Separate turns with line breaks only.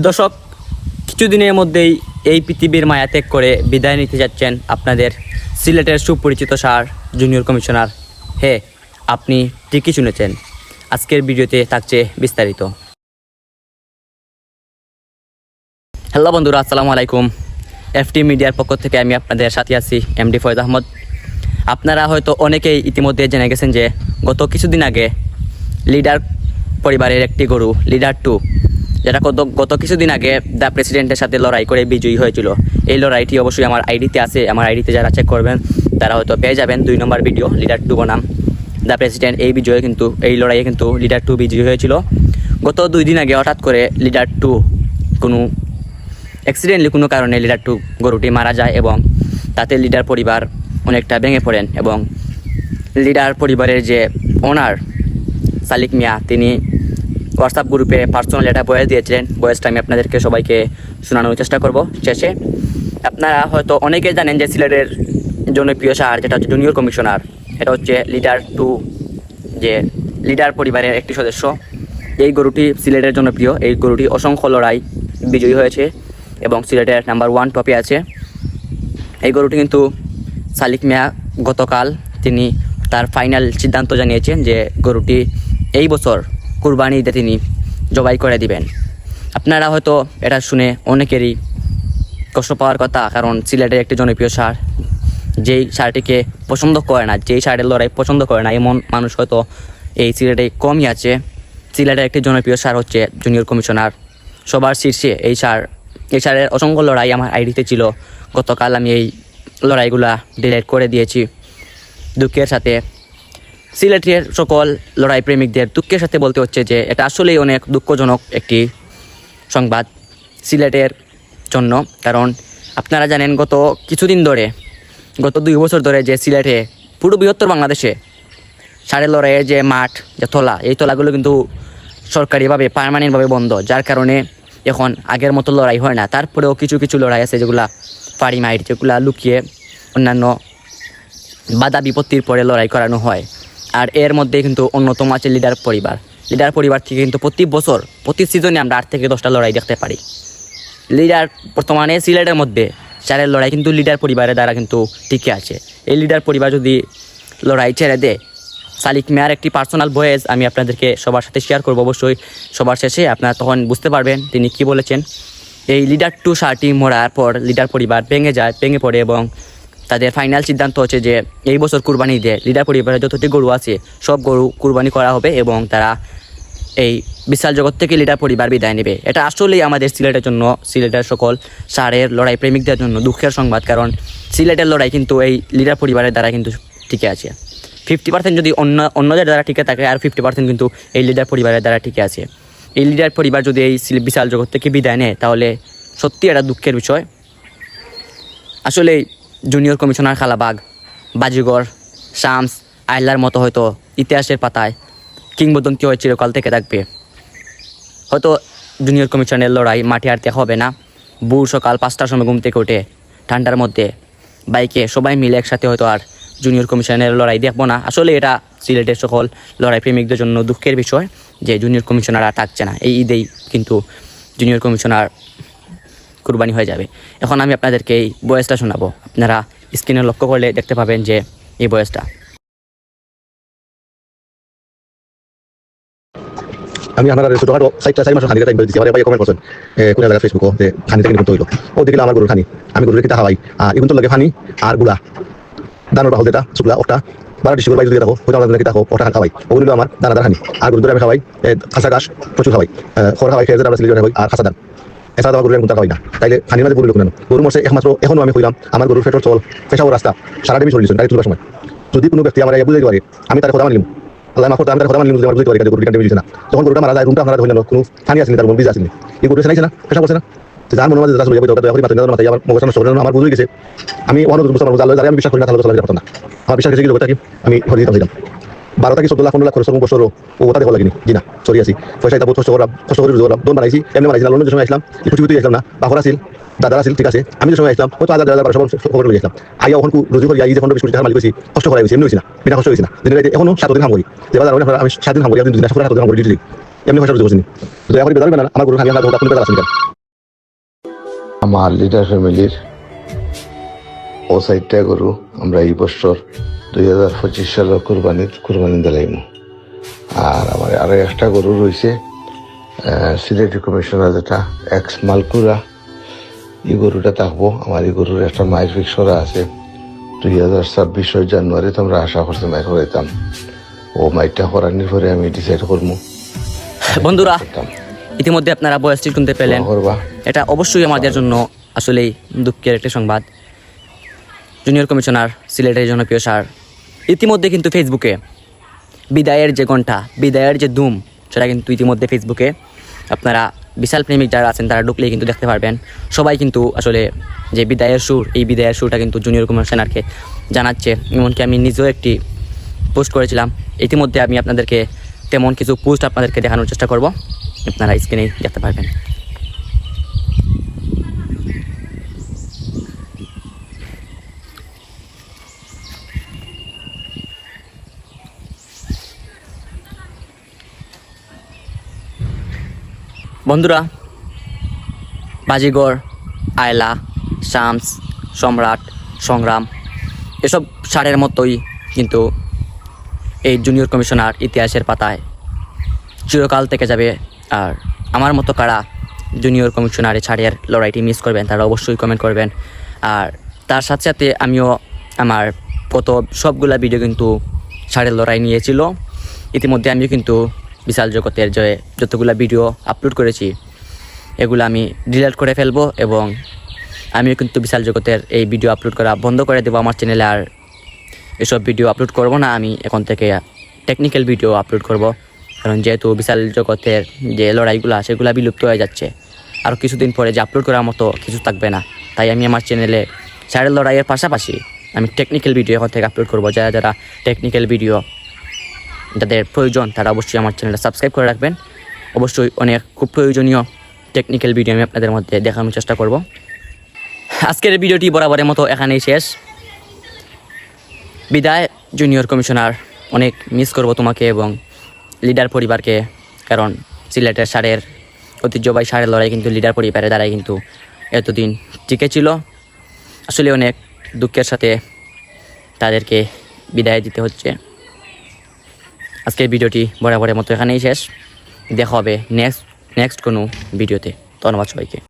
দর্শক, কিছুদিনের মধ্যেই এই পৃথিবীর মায়া ত্যাগ করে বিদায় নিতে যাচ্ছেন আপনাদের সিলেটের সুপরিচিত সার জুনিয়র কমিশনার। হে, আপনি ঠিকই শুনেছেন। আজকের ভিডিওতে থাকছে বিস্তারিত। হ্যালো বন্ধুরা, আসসালামু আলাইকুম। এফটি মিডিয়ার পক্ষ থেকে আমি আপনাদের সাথে আছি এমডি ফয়েজ আহমদ। আপনারা হয়তো অনেকেই ইতিমধ্যে জেনে গেছেন যে গত কিছুদিন আগে লিডার পরিবারের একটি গরু, লিডার টু যেটা গত কিছুদিন আগে দ্য প্রেসিডেন্টের সাথে লড়াই করে বিজয়ী হয়েছিল। এই লড়াইটি অবশ্যই আমার আইডিতে আছে। আমার আইডিতে যারা চেক করবেন, তারা হয়তো পেয়ে যাবেন। দুই নম্বর ভিডিও লিডার টু বনাম। দ্য প্রেসিডেন্ট এই বিজয়ে কিন্তু, এই লড়াইয়ে কিন্তু লিডার টু বিজয়ী হয়েছিল। গত দুই দিন আগে হঠাৎ করে লিডার টু কোনো অ্যাক্সিডেন্টলি কোনো কারণে লিডার টু গরুটি মারা যায় এবং তাতে লিডার পরিবার অনেকটা ভেঙে পড়েন এবং লিডার পরিবারের যে ওনার সালিক মিয়া, তিনি হোয়াটসঅ্যাপ গ্রুপে পার্সোনাল একটা বয়স দিয়েছিলেন। বয়সটা আমি আপনাদেরকে সবাইকে শোনানোর চেষ্টা করব শেষে। আপনারা হয়তো অনেকে জানেন যে সিলেটের জনপ্রিয় সার যেটা হচ্ছে জুনিয়র কমিশনার এটা হচ্ছে লিডার টু যে লিডার পরিবারের একটি সদস্য। এই গরুটি সিলেটের জনপ্রিয় এই গরুটি অসংখ্য লড়াই বিজয়ী হয়েছে এবং সিলেটের নাম্বার ওয়ান টপে আছে। এই গরুটি কিন্তু সালিক মিয়া গতকাল তিনি তার ফাইনাল সিদ্ধান্ত জানিয়েছেন যে গরুটি এই বছর কুরবানি ঈদে তিনি জবাই করে দিবেন। আপনারা হয়তো এটা শুনে অনেকেরই কষ্ট পাওয়ার কথা, কারণ সিলেটের একটি জনপ্রিয় সার, যেই সারটিকে পছন্দ করে না, যেই সারের লড়াই পছন্দ করে না, এমন মানুষ হয়তো এই সিলেটে কমই আছে। সিলেটের একটি জনপ্রিয় সার হচ্ছে জুনিয়র কমিশনার সবার শীর্ষে এই সার, এই সারের অসংখ্য লড়াই আমার আইডিতে ছিল। গতকাল আমি এই লড়াইগুলা ডিলেট করে দিয়েছি। দুঃখের সাথে সিলেটের সকল লড়াই প্রেমিকদের দুঃখের সাথে বলতে হচ্ছে যে এটা আসলেই অনেক দুঃখজনক একটি সংবাদ সিলেটের জন্য। কারণ আপনারা জানেন গত কিছুদিন ধরে, গত দুই বছর ধরে যে সিলেটে পুরো বৃহত্তর বাংলাদেশে সারের লড়াইয়ের যে মাঠ, যে তলা, এই তলাগুলো কিন্তু সরকারিভাবে পারমানেন্টভাবে বন্ধ। যার কারণে এখন আগের মতো লড়াই হয় না। তারপরেও কিছু কিছু লড়াই আছে যেগুলা পাড়ি মাইট যেগুলা লুকিয়ে অন্যান্য বাধা বিপত্তির পরে লড়াই করানো হয়। আর এর মধ্যে কিন্তু অন্যতম আছে লিডার পরিবার। লিডার পরিবার থেকে কিন্তু প্রতি বছর, প্রতি সিজনে আমরা আট থেকে দশটা লড়াই দেখতে পারি। লিডার বর্তমানে সিলেটের মধ্যে চারের লড়াই কিন্তু লিডার পরিবারের দ্বারা কিন্তু টিকে আছে। এই লিডার পরিবার যদি লড়াই ছেড়ে দেয়, সালিক মেয়ার একটি পার্সোনাল ভয়েস আমি আপনাদেরকে সবার সাথে শেয়ার করব অবশ্যই। সবার শেষে আপনারা তখন বুঝতে পারবেন তিনি কি বলেছেন। এই লিডার টু সারটি মরার পর লিডার পরিবার ভেঙে যায়, ভেঙে পড়ে এবং তাদের ফাইনাল সিদ্ধান্ত হচ্ছে যে এই বছর কুরবানি দিয়ে লিডার পরিবারের যতটি গরু আছে, সব গরু কুরবানি করা হবে এবং তারা এই বিশাল জগৎ থেকে লিডার পরিবার বিদায় নেবে। এটা আসলেই আমাদের সিলেটের জন্য, সিলেটের সকল সারের লড়াই প্রেমিকদের জন্য দুঃখের সংবাদ কারণ সিলেটের লড়াই কিন্তু এই লিডার পরিবারের দ্বারা কিন্তু টিকে আছে। ফিফটি পার্সেন্ট যদি অন্য, অন্যদের দ্বারা টিকে থাকে আর ফিফটি পার্সেন্ট কিন্তু এই লিডার পরিবারের দ্বারা টিকে আছে। এই লিডার পরিবার যদি এই বিশাল জগৎ থেকে বিদায় নেয়, তাহলে সত্যি এটা দুঃখের বিষয়। আসলে জুনিয়র কমিশনার খালাবাগ বাজিগর, শামস, আইলার মতো হয়তো ইতিহাসের পাতায় কিংবদন্তি হয়ে চিরকাল থেকে থাকবে। হয়তো জুনিয়র কমিশনের লড়াই মাঠে আরতে হবে না। ভোর সকাল পাঁচটার সময় ঘুম থেকে উঠে ঠান্ডার মধ্যে বাইকে সবাই মিলে একসাথে হয়তো আর জুনিয়র কমিশনের লড়াই দেখব না। আসলে এটা সিলেটের সকল লড়াই প্রেমিকদের জন্য দুঃখের বিষয় যে জুনিয়র কমিশনার আর থাকছে না। এই ঈদেই কিন্তু জুনিয়র কমিশনার কুরবানি হয়ে যাবে। এখন আমি আপনাদেরকে এই বয়সটা শোনাবো। আপনারা স্ক্রিনে লক্ষ্য করলে দেখতে পাবেন যে এই বয়সটা।
আমি আপনার ছোটখাটো সাইটটা চারি মাসের খানি টাইম দিচ্ছি। আমার ভাই কমেন্ট করছেন কোন জায়গায় ফেসবুকও যে খানি থেকে নিবন্ধ হইল ও দেখিলে আমার গরুর খানি। আমি গরুর কিতা খাওয়াই আর এগুলো লাগে ফানি আরগুলা। দানোর বাহল যেটা শুকলা ওটা বারো ডিসেম্বর বাইশ দিকে থাকো হয়তো আমাদের কিতা খাও ওটা খাওয়াই। ওগুলো আমার দানাদার খানি। আর গরুর আমি খাওয়াই। খাসা ঘাস প্রচুর খাওয়াই। খড় খাওয়াই খেয়ে আমরা সিলিজনে খাওয়াই, আর খাসা দান এছাড়া আমার গরুর গুণটা খাওয়াই না। তাইলে খানির মাঝে গরু লোক গরু মরছে, একমাত্র এখনও আমি কইলাম আমার গরুর ফেটর চল, পেশাও রাস্তা সারা টাইমই চলিয়েছেন গাড়ি সময়। যদি কোনো ব্যক্তি আমার বুঝতে পারে, আমি তার কথা মানিলাম। আমি কথা বুঝতে পারি না। যখন তার না না। বুঝে আমি আমি বিশ্বাস করি না যেতে না। কি আমি বারো থেকে চোদ্দ লাখ, পনেরো লাখ খরচ করব বছর ও ওটা দেখো লাগেনি। জি না চলি আসি। পয়সা এটা কষ্ট করলাম কষ্ট করে দোন বানাইছি, এমনি বানাইছি না লোনের সময় আসলাম, একটু ছুটি আসলাম না। বাপর আসিল দাদা আসিল ঠিক আছে। আমি যে সময় আসলাম, হয়তো হাজার হাজার সব খবর লই আসলাম। আইয়া ওখান রুজু করি, আই যে পনেরো বিশ কোটি টাকা মালিক হয়েছি কষ্ট করাই হয়েছি এমনি হয়েছি না, বিনা কষ্ট হয়েছি না। দিনের রাতে এখনও সাত দিন হাম করি। যে আমি সাত দিন হাম করি দিন সাত দিন হাম করি ডিউটি এমনি পয়সা রুজি করছিনি দয়া করে বেদার না আমার গরুর খানি আমরা কোনো বেদার আসেনি
আমার লিডার ফ্যামিলির ও সাইডটা গরু, আমরা এই বছর দুই হাজার পঁচিশ সালের কোরবানি কোরবানি দিলাইমু আর আমার আরও একটা গরু রয়েছে সিলেটি কমিশনার যেটা এক্স মালকুরা। এই গরুটা থাকব। আমার এই গরুর একটা মায়ের ফিক্সরা আছে। দুই হাজার ছাব্বিশের জানুয়ারিতে আমরা আশা করছি মাইক হইতাম ও মাইকটা করানির পরে আমি ডিসাইড করব।
বন্ধুরা ইতিমধ্যে আপনারা বয়সটি শুনতে পেলেন। এটা অবশ্যই আমাদের জন্য আসলেই দুঃখের একটি সংবাদ। জুনিয়র কমিশনার সিলেটের জনপ্রিয় সার ইতিমধ্যে কিন্তু ফেসবুকে বিদায়ের যে ঘণ্টা বিদায়ের যে দুম সেটা কিন্তু ইতিমধ্যে ফেসবুকে আপনারা বিশাল প্রেমিক যারা আছেন, তারা ঢুকলেই কিন্তু দেখতে পারবেন। সবাই কিন্তু আসলে যে বিদায়ের সুর, এই বিদায়ের সুরটা কিন্তু জুনিয়র কমিশনারকে জানাচ্ছে। এমনকি আমি নিজেও একটি পোস্ট করেছিলাম। ইতিমধ্যে আমি আপনাদেরকে তেমন কিছু পোস্ট আপনাদেরকে দেখানোর চেষ্টা করব। আপনারা স্ক্রিনেই দেখতে পারবেন। বন্ধুরা, বাজিগর, আয়লা, শামস, সম্রাট, সংগ্রাম, এসব সারের মতোই কিন্তু এই জুনিয়র কমিশনার ইতিহাসের পাতায় চিরকাল থেকে যাবে। আর আমার মতো কারা জুনিয়র কমিশনারে ছাড়ের লড়াইটি মিস করবেন, তারা অবশ্যই কমেন্ট করবেন। আর তার সাথে সাথে আমিও আমার কত সবগুলা ভিডিও কিন্তু ছাড়ের লড়াই নিয়েছিল। ইতিমধ্যে আমিও কিন্তু বিশাল জগতের যে যতগুলা ভিডিও আপলোড করেছি, এগুলো আমি ডিলিট করে ফেলব এবং আমিও কিন্তু বিশাল জগতের এই ভিডিও আপলোড করা বন্ধ করে দেবো আমার চ্যানেলে আর এসব ভিডিও আপলোড করব না, আমি এখন থেকে টেকনিক্যাল ভিডিও আপলোড করব। কারণ যেহেতু বিশাল জগতের যে লড়াইগুলো, সেগুলো বিলুপ্ত হয়ে যাচ্ছে। আর কিছুদিন পরে যে আপলোড করার মতো কিছু থাকবে না। তাই আমি আমার চ্যানেলে চারের লড়াইয়ের পাশাপাশি আমি টেকনিক্যাল ভিডিও এখন থেকে আপলোড করব। যারা যারা টেকনিক্যাল ভিডিও যাদের প্রয়োজন তারা অবশ্যই আমার চ্যানেলটা সাবস্ক্রাইব করে রাখবেন। অবশ্যই অনেক খুব প্রয়োজনীয় টেকনিক্যাল ভিডিও আমি আপনাদের মধ্যে দেখানোর চেষ্টা করব। আজকের ভিডিওটি বরাবরের মতো এখানেই শেষ। বিদায় জুনিয়র কমিশনার অনেক মিস করব তোমাকে এবং লিডার পরিবারকে, কারণ সিলেটের সারের ঐতিহ্যবাহী সারের লড়াই কিন্তু লিডার পরিবারের দ্বারাই কিন্তু এতদিন টিকে ছিল। আসলে অনেক দুঃখের সাথে তাদেরকে বিদায় দিতে হচ্ছে। আজকের ভিডিওটি বরাবরের মতো এখানেই শেষ। দেখা হবে নেক্সট নেক্সট কোনো ভিডিওতে। ধন্যবাদ সবাইকে।